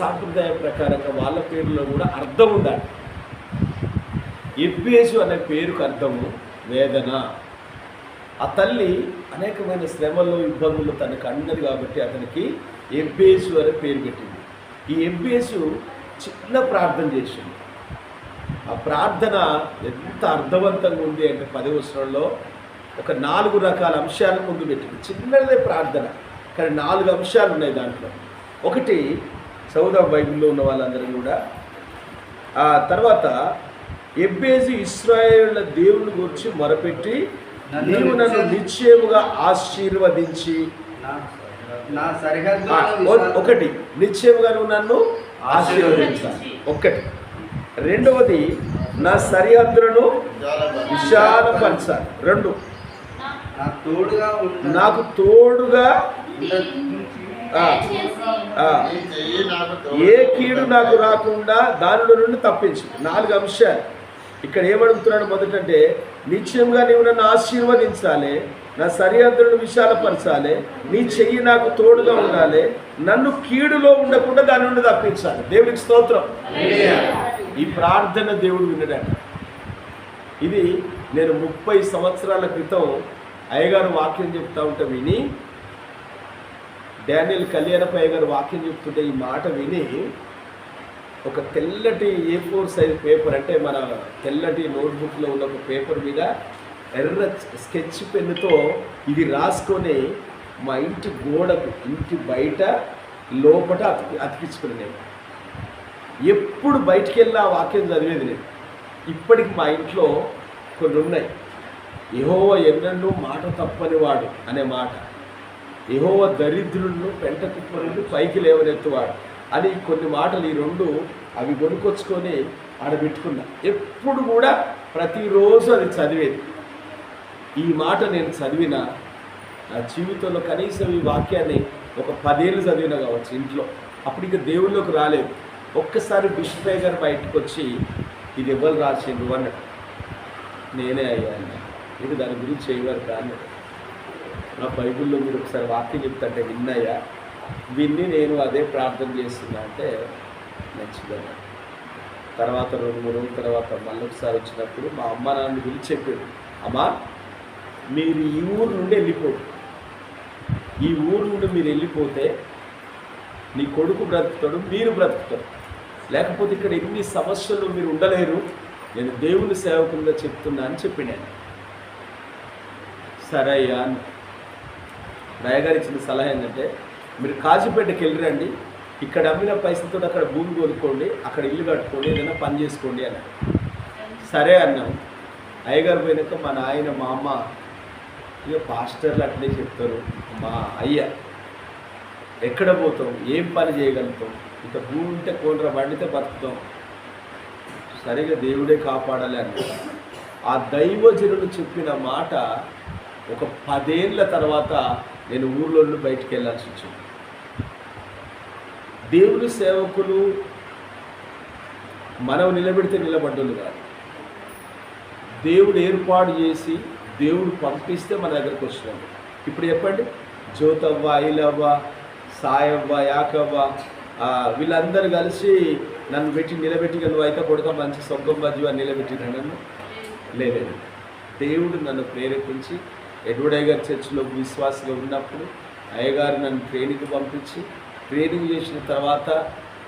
సాంప్రదాయ ప్రకారంగా వాళ్ళ పేరులో కూడా అర్థం ఉండాలి. ఎబ్బేసు అనే పేరుకు అర్థము వేదన. ఆ తల్లి అనేకమైన శ్రమలు ఇబ్బందులు తనకు అన్నది కాబట్టి అతనికి ఎబ్బేసు అనే పేరు పెట్టింది. ఈ ఎబ్బేసు చిన్న ప్రార్థన చేసింది. ఆ ప్రార్థన ఎంత అర్థవంతంగా ఉంది అంటే పది ఒక నాలుగు రకాల అంశాలు ముందు పెట్టింది. చిన్నదే ప్రార్థన కానీ నాలుగు అంశాలు ఉన్నాయి దాంట్లో. ఒకటి సౌద బైబిల్లో ఉన్న వాళ్ళందరూ కూడా. ఆ తర్వాత ఎబ్బేజు ఇస్రాయేళ్ళ దేవుని గురించి మొరపెట్టి నీవు నన్ను నిశ్చయముగా ఆశీర్వదించి. ఒకటి నిశ్చయముగా నువ్వు నన్ను ఆశీర్వదించాలి ఒక్కటి రెండవది నా సరిహద్దులను విశాలపరచాలి రెండు. నాకు తోడుగా ఏ కీడు నాకు రాకుండా దానిలో నుండి తప్పించు. నాలుగు అంశాలు. ఇక్కడ ఏమడుగుతున్నాడు మొదటంటే నిశ్చయంగా నీవు నన్ను ఆశీర్వదించాలి నా సరిహద్దులను విశాలపరచాలి నీ చెయ్యి నాకు తోడుగా ఉండాలి నన్ను కీడులో ఉండకుండా దాని నుండి తప్పించాలి. దేవుడికి స్తోత్రం. ఈ ప్రార్థన దేవుడు వినడాడు. ఇది నేను ముప్పై సంవత్సరాల క్రితం అయ్యగారు వాక్యం చెప్తా ఉంటే విని డానియల్ కళ్యాణపయ్య గారు వాక్యం చెప్తుంటే ఈ మాట విని ఒక తెల్లటి ఏ ఫోర్ సైజ్ పేపర్ అంటే మన తెల్లటి నోట్బుక్లో ఉన్న ఒక పేపర్ మీద ఎర్ర స్కెచ్ పెన్నుతో ఇది రాసుకొని మా ఇంటి గోడకు ఇంటి బయట లోపట అతికి అతికించుకుని నేను. ఎప్పుడు బయటికి వెళ్ళి ఆ వాక్యం చదివేది నేను. ఇప్పటికి మా ఇంట్లో కొన్ని ఉన్నాయి ఏహో ఎన్నెన్నో మాట తప్పని వాడు అనే మాట. యహోవ దరిద్రులను పెంట కుప్పరులు పైకి లేవనెత్తువాడు. అని కొన్ని మాటలు ఈ రెండు అవి కొనుకొచ్చుకొని ఆడబెట్టుకున్నా ఎప్పుడు కూడా ప్రతిరోజు అది చదివేది. ఈ మాట నేను చదివిన నా జీవితంలో కనీసం ఈ వాక్యాన్ని ఒక పదేళ్ళు చదివిన కావచ్చు ఇంట్లో. అప్పుడు ఇక దేవుళ్ళకి రాలేదు. ఒక్కసారి బిష్పయ్య గారు బయటకు వచ్చి ఇది ఎవరు రాసిండ్రు? అన్నాడు. నేనే అయ్యా ఇది దాని గురించి చేయవారు కానీ నా బైబిల్లో మీరు ఒకసారి వాక్యం చెప్తాంటే విన్నయ్యా విన్ని నేను అదే ప్రార్థన చేస్తున్నా అంటే మంచిదన్న తర్వాత రెండు మూడు రోజుల తర్వాత మళ్ళీ ఒకసారి వచ్చినప్పుడు మా అమ్మ నాన్న పిలిచి చెప్పాడు అమ్మా మీరు ఈ ఊరు నుండి వెళ్ళిపోరు ఈ ఊరు నుండి మీరు వెళ్ళిపోతే నీ కొడుకు బ్రతుకుతాడు మీరు బ్రతుకుతారు. లేకపోతే ఇక్కడ ఎన్ని సమస్యలు మీరు ఉండలేరు. నేను దేవుని సేవకులుగా చెప్తున్నా అని చెప్పినాను. సరే అయ్యా అన్న రాయగారు ఇచ్చిన సలహా ఏంటంటే మీరు కాజీపేటకి వెళ్ళిరండి ఇక్కడ అమ్మిన పైసలతో అక్కడ భూమి కొనుక్కోండి అక్కడ ఇల్లు కట్టుకోండి ఏదైనా పని చేసుకోండి అన్నాడు సరే అన్నాం. అయ్యగారు పోయినాక మా నాయన మా అమ్మ ఇక పాస్టర్లు అట్లే చెప్తారు. మా అయ్య ఎక్కడ పోతాం? ఏం పని చేయగలుగుతాం? ఇంత భూమి ఉంటే కోనర పండితే బతుకుతాం. సరిగా దేవుడే కాపాడాలి అన్నారు. ఆ దైవజనుడు చెప్పిన మాట ఒక పదేళ్ళ తర్వాత నేను ఊర్లో బయటికి వెళ్ళాల్సి వచ్చింది. దేవుని సేవకులు మనం నిలబెడితే నిలబడ్డలు కాదు. దేవుడు ఏర్పాటు చేసి దేవుడు పంపిస్తే మన దగ్గరకు వచ్చినాడు ఇప్పుడు చెప్పండి జ్యోతవ్వ ఐలవ్వ సాయవ్వ యాకవ్వ వీళ్ళందరూ కలిసి నన్ను పెట్టి నిలబెట్టి నువ్వు అయితే కొడుక మంచి సొగ్గం బజ్జు అని నిలబెట్టినా నన్ను లేదండి దేవుడు నన్ను ప్రేరేపించి ఎడ్వర్డ్ గారి చర్చిలో విశ్వాసగా ఉన్నప్పుడు అయ్యగారు నన్ను ట్రైనింగ్ పంపించి ట్రైనింగ్ చేసిన తర్వాత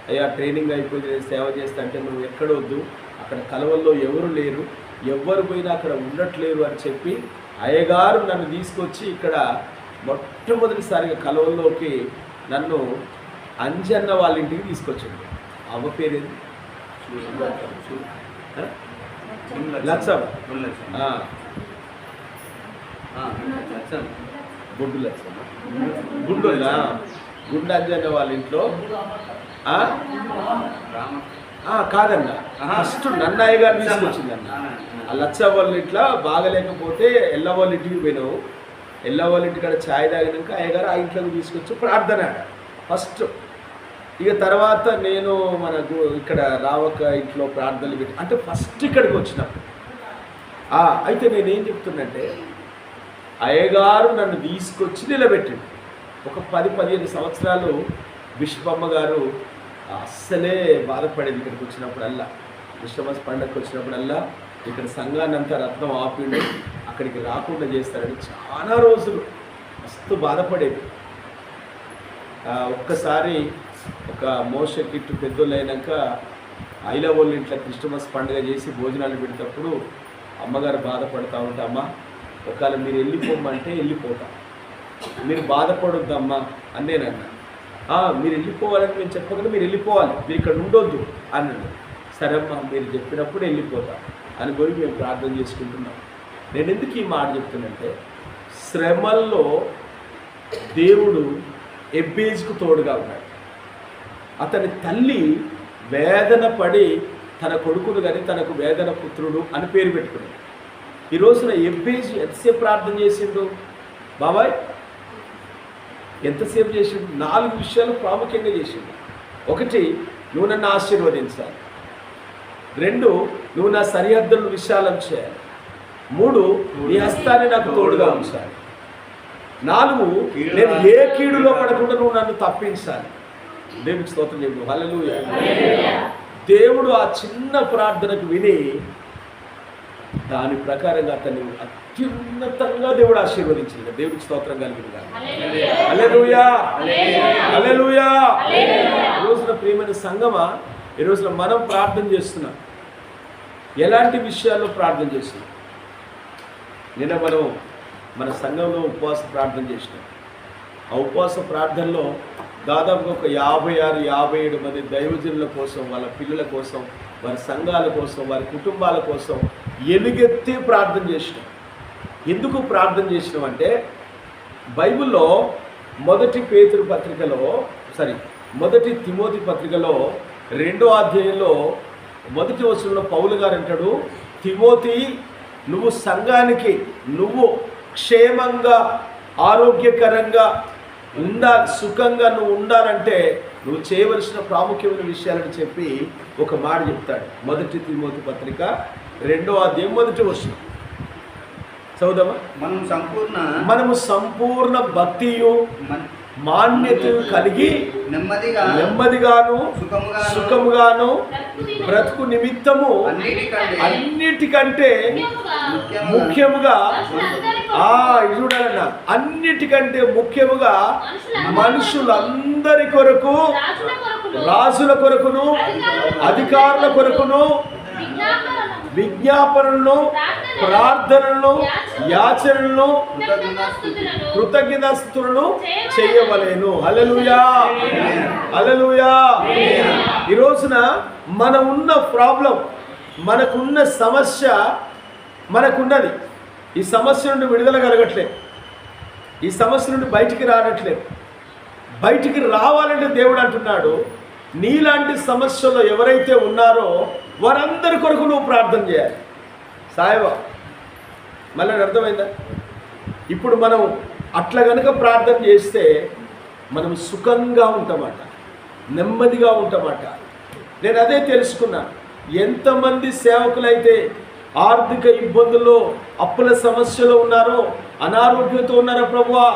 అయ్యా ట్రైనింగ్ అయిపోయింది నేను సేవ చేస్తా అంటే నువ్వు ఎక్కడొద్దు అక్కడ కలవల్లో ఎవరు లేరు ఎవరు పోయినా అక్కడ ఉండట్లేరు అని చెప్పి అయ్యగారు నన్ను తీసుకొచ్చి ఇక్కడ మొట్టమొదటిసారిగా కలవల్లోకి నన్ను అంజన్న వాళ్ళ ఇంటికి తీసుకొచ్చిండు. అవ్వ పేరేంది? ఆ? గుడ్డు లచ్చమ్మ గుండులా గుండు అంజన్న వాళ్ళ ఇంట్లో? కాదన్న. ఫస్ట్ నన్నయ్య గారు తీసుకొచ్చిందన్న ఆ. లచ్చ వాళ్ళ ఇంట్లో బాగలేకపోతే ఎల్ల వాళ్ళ ఇంటికి పోయినావు. ఎల్ల వాళ్ళ ఇంటికాడ ఛాయ్ తాగినాక అయ్యగారు ఆ ఇంట్లోకి తీసుకొచ్చి ప్రార్థన ఫస్ట్ ఇక తర్వాత నేను మనకు ఇక్కడ రావక ఇంట్లో ప్రార్థనలు పెట్టి అంటే ఫస్ట్ ఇక్కడికి వచ్చినప్పుడు. అయితే నేనేం చెప్తున్నంటే అయ్యగారు నన్ను తీసుకొచ్చి నిలబెట్టిండు. ఒక పది పదిహేను సంవత్సరాలు విశ్వమ్మ గారు అస్సలే బాధపడేది ఇక్కడికి వచ్చినప్పుడల్లా. క్రిస్టమస్ పండగకి వచ్చినప్పుడల్లా ఇక్కడ సంఘాన్ని అంతా రత్నం ఆపిండు అక్కడికి రాకుండా చేస్తారని చాలా రోజులు మస్తు బాధపడేది. ఒక్కసారి ఒక మోస కిట్టు పెద్దోళ్ళు అయినాక ఐలవోళ్ళ ఇంట్లో క్రిస్టమస్ పండుగ చేసి భోజనాలు పెడేటప్పుడు అమ్మగారు బాధపడతా ఉంటే అమ్మ ఒకవేళ మీరు వెళ్ళిపోమంటే వెళ్ళిపోతా. మీరు బాధపడొద్దమ్మా అని నేను అన్నా. మీరు వెళ్ళిపోవాలని మేము చెప్పకుండా మీరు వెళ్ళిపోవాలి. మీరు ఇక్కడ ఉండొద్దు అన్నాడు. సరేమ్మా మీరు చెప్పినప్పుడు వెళ్ళిపోతా అని పోయి మేము ప్రార్థన చేసుకుంటున్నాం. నేను ఎందుకు ఈ మాట చెప్తున్నంటే శ్రమల్లో దేవుడు ఎబ్బేజ్కు తోడుగా ఉన్నాడు. అతని తల్లి వేదన పడి తన కొడుకును కానీ తనకు వేదన పుత్రుడు అని పేరు పెట్టుకున్నాడు. ఈ రోజున ఎబ్బేజ్ ఎంతసేపు ప్రార్థన చేసిండు? బాబాయ్ ఎంతసేపు చేసిండు? నాలుగు విషయాలు ప్రాముఖ్యంగా చేసిండు. ఒకటి నువ్వు నన్ను ఆశీర్వదించాలి. రెండు నువ్వు నా సరిహద్దులను విశాలం చేయాలి. మూడు నీ హస్తాన్ని నాకు తోడుగా ఉంచాలి. నాలుగు నేను ఏ కీడులో పడకుండా నువ్వు నన్ను తప్పించాలి. దేవుడికి స్తోత్రం చెప్పు హల్లెలూయా. దేవుడు ఆ చిన్న ప్రార్థనకు విని దాని ప్రకారంగా అతన్ని అత్యున్నతంగా దేవుడు ఆశీర్వదించింది. దేవుడికి స్తోత్రం కలిగింది. హల్లెలూయా. ఈ రోజున ప్రియమైన సంగమా ఈ రోజున మనం ప్రార్థన చేస్తున్నాం. ఎలాంటి విషయాల్లో ప్రార్థన చేస్తున్నాం? నిన్న మనం మన సంఘంలో ఉపవాస ప్రార్థన చేసినాం. ఆ ఉపవాస ప్రార్థనలో దాదాపు ఒక యాభై ఆరు యాభై ఏడు మంది దైవజనుల కోసం వాళ్ళ పిల్లల కోసం వారి సంఘాల కోసం వారి కుటుంబాల కోసం ఎలుగెత్తి ప్రార్థన చేసినాం. ఎందుకు ప్రార్థన చేసినాం అంటే బైబిల్లో మొదటి పేతురు పత్రికలో సారీ మొదటి తిమోతి పత్రికలో రెండో అధ్యాయంలో మొదటి వచనంలో పౌలు గారు అంటాడు తిమోతి నువ్వు సంఘానికి నువ్వు క్షేమంగా ఆరోగ్యకరంగా ఉండా సుఖంగా నువ్వు ఉండాలంటే నువ్వు చేయవలసిన ప్రాముఖ్యమైన విషయాలను చెప్పి ఒక మాట చెప్తాడు మొదటి తిమోతి పత్రిక రెండో అధ్యాయం మొదటి వచనం. చదువుదామా? మనం సంపూర్ణ మనము సంపూర్ణ భక్తియు మన- మాన్యత కలిగి నెమ్మదిగా నెమ్మదిగాను సుఖముగా సుఖముగాను బ్రతుకు నిమిత్తము అన్నిటికంటే అన్నిటికంటే ముఖ్యముగా ఆ ఇది చూడాలన్న. అన్నిటికంటే ముఖ్యముగా మనుషులందరి కొరకు రాజుల కొరకును అధికారుల కొరకును విజ్ఞాపనలను ప్రార్థనలను యాచనలను కృతజ్ఞతాస్తులను చేయవలేను. అలలుయా అలలుయా ఈ రోజున మన ఉన్న ప్రాబ్లం మనకున్న సమస్య మనకున్నది. ఈ సమస్య నుండి విడుదల కలగట్లేదు ఈ సమస్య నుండి బయటికి రానట్లేదు బయటికి రావాలంటే దేవుడు అంటున్నాడు నీలాంటి సమస్యలో ఎవరైతే ఉన్నారో వారందరి కొరకు నువ్వు ప్రార్థన చేయాలి. సాయబా మళ్ళీ అర్థమైందా? ఇప్పుడు మనం అట్లా కనుక ప్రార్థన చేస్తే మనం సుఖంగా ఉంటామట నెమ్మదిగా ఉంటామట. నేను అదే తెలుసుకున్నాను ఎంతమంది సేవకులైతే ఆర్థిక ఇబ్బందుల్లో అప్పుల సమస్యలో ఉన్నారో అనారోగ్యంతో ఉన్నారో ప్రభువా?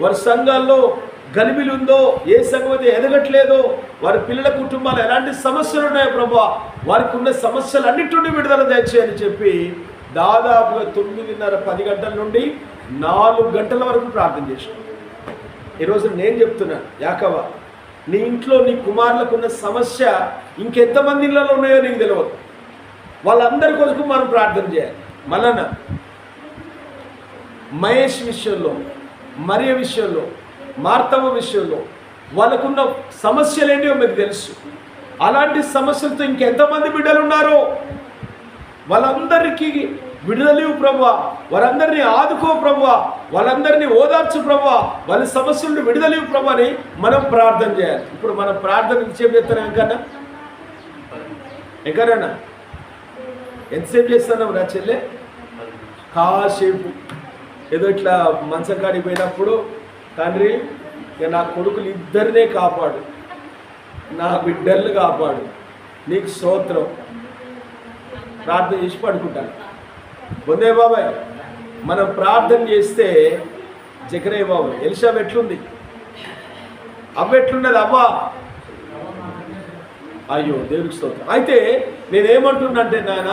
వారి సంఘాల్లో గలిబిలి ఉందో ఏ సంగతి ఎదగట్లేదో వారి పిల్లల కుటుంబాలు ఎలాంటి సమస్యలు ఉన్నాయో ప్రభా వారికి ఉన్న సమస్యలు అన్నిటి నుండి విడుదల దయచేయని చెప్పి దాదాపుగా తొమ్మిదిన్నర పది గంటల నుండి నాలుగు గంటల వరకు ప్రార్థన చేశాను ఈరోజు నేను చెప్తున్నాను యాకవ నీ ఇంట్లో నీ కుమారులకు ఉన్న సమస్య ఇంకెంతమంది ఇళ్ళలో ఉన్నాయో నీకు తెలియదు వాళ్ళందరి కొరకు మనం ప్రార్థన చేయాలి. మళ్ళా మహేష్ విషయంలో మరియ విషయంలో మార్తవ విషయంలో వాళ్ళకున్న సమస్యలు ఏంటో మీకు తెలుసు. అలాంటి సమస్యలతో ఇంకెంతమంది బిడ్డలు ఉన్నారో వాళ్ళందరికీ విడుదలేవు ప్రభా వారందరినీ ఆదుకో ప్రభా వాళ్ళందరినీ ఓదార్చు ప్రభా వాళ్ళ సమస్యలను నుండి విడుదలేవు ప్రభా అని మనం ప్రార్థన చేయాలి. ఇప్పుడు మనం ప్రార్థన ఎంతసేపు చేస్తున్నాం ఎంకన్నా ఎంకన్నా ఎంతసేపు చేస్తున్నాం రా చెల్లె? కాసేపు. ఏదో ఇట్లా మంచం కాడికి పోయినప్పుడు తండ్రి ఇక నా కొడుకులు ఇద్దరినే కాపాడు. నా బిడ్డల్ని కాపాడు. నీకు స్తోత్రం. ప్రార్థన చేసి పడుకుంటాను. పొందే బాబాయ్ మనం ప్రార్థన చేస్తే జకరే బాబు ఎలిషాబ్ ఎట్లుంది? అవ్వ ఎట్లున్నది అవ్వ? అయ్యో దేవుడికి స్తోత్రం. అయితే నేనేమంటున్నంటే నాయన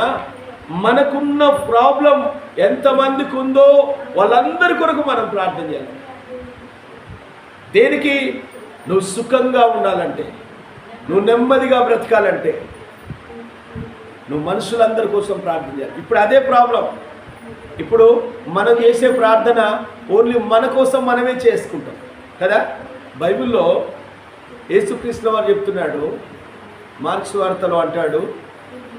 మనకున్న ప్రాబ్లం ఎంతమందికి ఉందో వాళ్ళందరి కొరకు మనం ప్రార్థన చేయాలి. దేనికి? నువ్వు సుఖంగా ఉండాలంటే నువ్వు నెమ్మదిగా బ్రతకాలంటే నువ్వు మనుషులందరి కోసం ప్రార్థన చేయాలి. ఇప్పుడు అదే ప్రాబ్లం. ఇప్పుడు మనం చేసే ప్రార్థన ఓన్లీ మన కోసం మనమే చేసుకుంటాం. కదా? బైబిల్లో యేసుకృష్ణ వారు చెప్తున్నాడు మార్క్స్ వార్తలో అంటాడు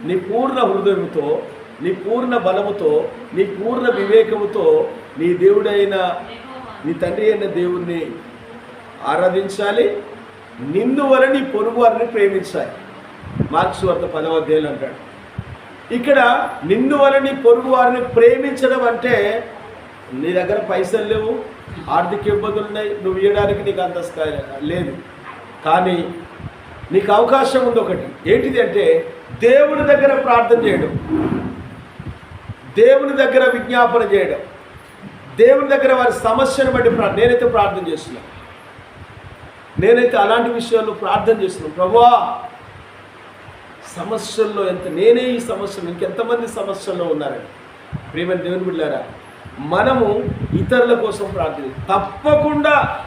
నీ పూర్ణ హృదయంతో నీ పూర్ణ బలముతో నీ పూర్ణ వివేకముతో నీ దేవుడైన నీ తండ్రి అయిన దేవుణ్ణి ఆరాధించాలి. నిన్ను వల్ల నీ పొరుగు వారిని ప్రేమించాలి. మార్క్స్ వార్త పదవ అధ్యాయులు అంటాడు. ఇక్కడ నిన్ను వల్ల నీ పొరుగు వారిని ప్రేమించడం అంటే నీ దగ్గర పైసలు లేవు ఆర్థిక ఇబ్బందులు ఉన్నాయి నువ్వు ఇవ్వడానికి నీకు అంత స్థాయి లేదు. కానీ నీకు అవకాశం ఉంది ఒకటి. ఏంటిది అంటే దేవుని దగ్గర ప్రార్థన చేయడం. దేవుని దగ్గర విజ్ఞాపన చేయడం. దేవుని దగ్గర వారి సమస్యను బట్టి నేనైతే ప్రార్థన చేస్తున్నాను నేనైతే అలాంటి విషయాల్లో ప్రార్థన చేస్తున్నాను. ప్రభా సమస్యల్లో ఎంత నేనే ఈ సమస్యలు ఇంకెంతమంది సమస్యల్లో ఉన్నారని ప్రేమ దేవుని బిడ్డారా మనము ఇతరుల కోసం ప్రార్థన చేయాలి. తప్పకుండా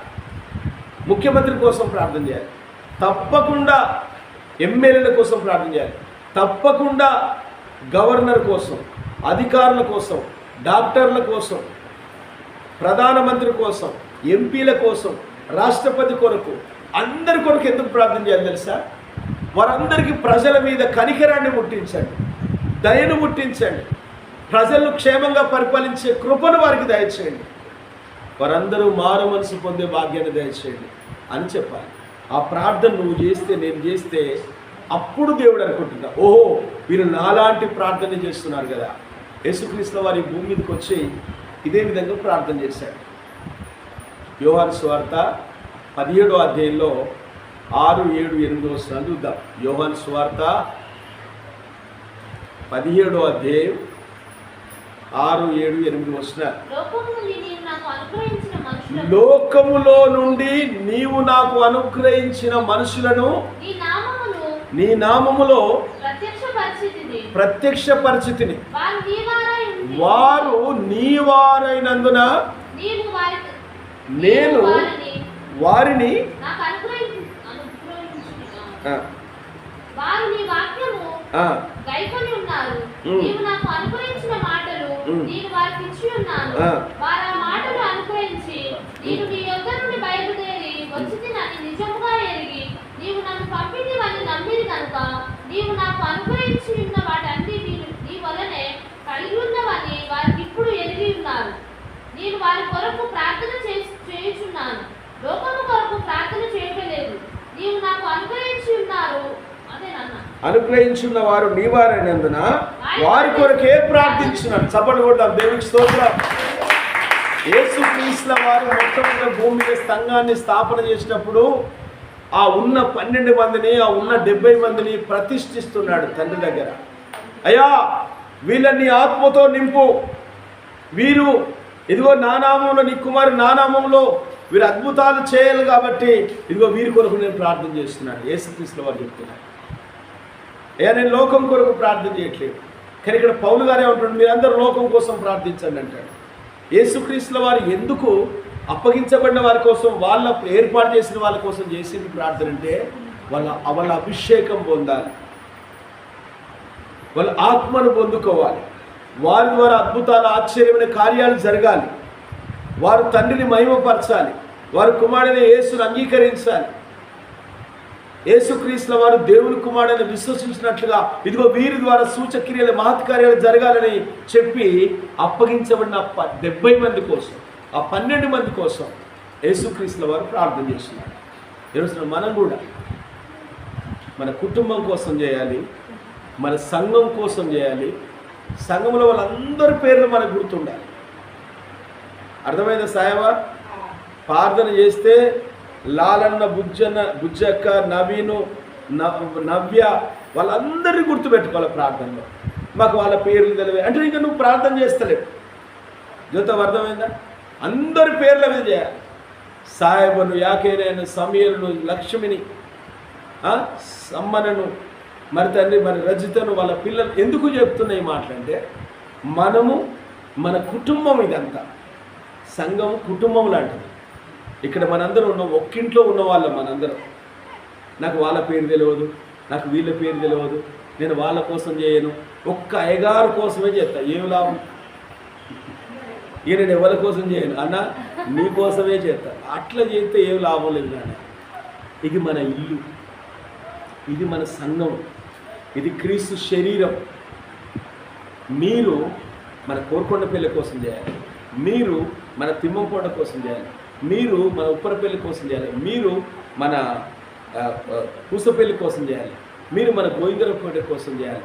ముఖ్యమంత్రి కోసం ప్రార్థన చేయాలి. తప్పకుండా ఎమ్మెల్యేల కోసం ప్రార్థన చేయాలి. తప్పకుండా గవర్నర్ కోసం అధికారుల కోసం డాక్టర్ల కోసం ప్రధానమంత్రి కోసం ఎంపీల కోసం రాష్ట్రపతి కొరకు అందరి కొరకు ఎందుకు ప్రార్థన చేయాలి తెలుసా? వారందరికీ ప్రజల మీద కనికరాన్ని ముట్టించండి దయను ముట్టించండి ప్రజలను క్షేమంగా పరిపాలించే కృపను వారికి దయచేయండి. వారందరూ మారు మనసు పొందే భాగ్యాన్ని దయచేయండి అని చెప్పాలి. ఆ ప్రార్థన నువ్వు చేస్తే నేను చేస్తే అప్పుడు దేవుడు అనుకుంటున్నా ఓహో వీరు నాలాంటి ప్రార్థన చేస్తున్నారు కదా. యేసుక్రీస్తు వారి భూమి మీదకి వచ్చి ఇదే విధంగా ప్రార్థన చేశాడు. యోహాన్ స్వార్త పదిహేడో అధ్యాయంలో ఆరు ఏడు ఎనిమిది వస్తున్నాను చూద్దాం. యోహాన్ స్వార్త పదిహేడో అధ్యాయం ఆరు ఏడు ఎనిమిది వస్తున్నారు లోకములో నుండి నీవు నాకు అనుగ్రహించిన మనుషులను నీ నామములో ప్రత్యక్ష పరిస్థితిని వారు నీ వారైనందున నేను వారిని వారు నీ వాక్యము గైకొని ఉన్నారు. నీవు నాకు అనుగ్రహించిన మాటలు. నేను వారికి ఇచ్చి ఉన్నాను ఆ. వారు ఆ మాటలు అనుగ్రహించి నేను నీ యొద్ద నుండి బయలుదేరి వచ్చి నన్ను నిజముగా ఎరిగి నీవు నన్ను నమ్మిది కనుక నీవు నాకు అనుగ్రహించి ఉన్న వాటన్ని నేను నీ వలనే కలిగి ఉన్నవని వారికి ఇప్పుడు ఎరిగి ఉన్నారు. నేను వారి కొరకు ప్రార్థన చేయుచున్నాను. లోకము కొరకు ప్రార్థన చేయలేదు నీవు నాకు అనుగ్రహించి ఉన్నారు అనుగ్రహించున్న వారు నీ వారైనందున వారి కొరకే ప్రార్థించున్నాడు చప్పట్లు కొడదాం. దేవునికి స్తోత్రం. యేసు క్రీస్తుల వారు మొట్టమొదటి భూమి మీద సంఘాన్ని స్థాపన చేసినప్పుడు ఆ ఉన్న పన్నెండు మందిని ఆ ఉన్న డెబ్బై మందిని ప్రతిష్ఠిస్తున్నాడు తండ్రి దగ్గర. అయ్యా వీళ్ళని ఆత్మతో నింపు. వీరు ఇదిగో నానామంలో నీ కుమారు నానామంలో వీరు అద్భుతాలు చేయాలి కాబట్టి ఇదిగో వీరి కొరకు నేను ప్రార్థన చేస్తున్నాను. ఏసుక్రీస్తుల వారు చెప్తున్నాను అయ్యా నేను లోకం కొరకు ప్రార్థన చేయట్లేదు. కానీ ఇక్కడ పౌలు గారే ఉంటాడు మీరందరూ లోకం కోసం ప్రార్థించండి అంటాడు. ఏసుక్రీస్తుల వారు ఎందుకు అప్పగించబడిన వారి కోసం వాళ్ళ ఏర్పాటు చేసిన వాళ్ళ కోసం చేసింది ప్రార్థన అంటే వాళ్ళ వాళ్ళ అభిషేకం పొందాలి. వాళ్ళ ఆత్మను పొందుకోవాలి. వారి ద్వారా అద్భుతాలు ఆశ్చర్యమైన కార్యాలు జరగాలి. వారు తండ్రిని మహిమపరచాలి. వారు కుమారుని యేసును అంగీకరించాలి. యేసుక్రీస్తుల వారు దేవుని కుమారుని విశ్వసించినట్లుగా ఇదిగో వీరి ద్వారా సూచక్రియలు మహత్కార్యాలు జరగాలని చెప్పి అప్పగించబడిన ప- డెబ్బై మంది కోసం ఆ పన్నెండు మంది కోసం యేసుక్రీస్తుల వారు ప్రార్థన చేస్తున్నారు. ఈరోజు మనం కూడా మన కుటుంబం కోసం చేయాలి మన సంఘం కోసం చేయాలి సంఘంలో వాళ్ళందరి పేర్లు మనకు గుర్తుండాలి. అర్థమైందా సాయవా ప్రార్థన చేస్తే లాలన్న బుజ్జన్న బుజ్జక్క నవీను నవ్- నవ్య వాళ్ళందరినీ గుర్తుపెట్టుకోవాలి ప్రార్థనలో. మాకు వాళ్ళ పేర్లు తెలివే అంటే ఇంకా నువ్వు ప్రార్థన చేస్తలేవు. జ్యోతం అర్థమైందా? అందరి పేర్ల మీద చేయాలి. సాయబను యాకేనైన సమీరును లక్ష్మిని ఆ, సమ్మనను మరి తండ్రి మరి రజితను వాళ్ళ పిల్లలు ఎందుకు చెప్తున్నాయి మాటలంటే మనము మన కుటుంబం ఇదంతా. సంఘం కుటుంబం లాంటిది. ఇక్కడ మనందరం ఉన్నాం ఒక్కింట్లో ఉన్న వాళ్ళం మనందరం. నాకు వాళ్ళ పేరు తెలియదు నాకు వీళ్ళ పేరు తెలియదు నేను వాళ్ళ కోసం చేయను. ఒక్క అయ్యగారు కోసమే చేస్తా ఏం లాభం? ఇక నేను ఎవరి కోసం చేయను? అన్న నీ కోసమే చేస్తా. అట్లా చేస్తే ఏం లాభం లేదు నాన్న. ఇది మన ఇల్లు. ఇది మన సంఘం. ఇది క్రీస్తు శరీరం. మీరు మన కోరుకొండ పెళ్ళి కోసం చేయాలి. మీరు మన తిమ్మకోట కోసం చేయాలి. మీరు మన ఉప్పరపల్లి కోసం చేయాలి. మీరు మన పూస ఆ, పూసపల్లి కోసం చేయాలి. మీరు మన గోవిందరపేట కోసం చేయాలి.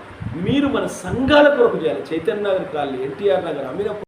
మీరు మన సంఘాల కొరకు చేయాలి. Chaitanya Nagar colony NTR Nagar Ameenpur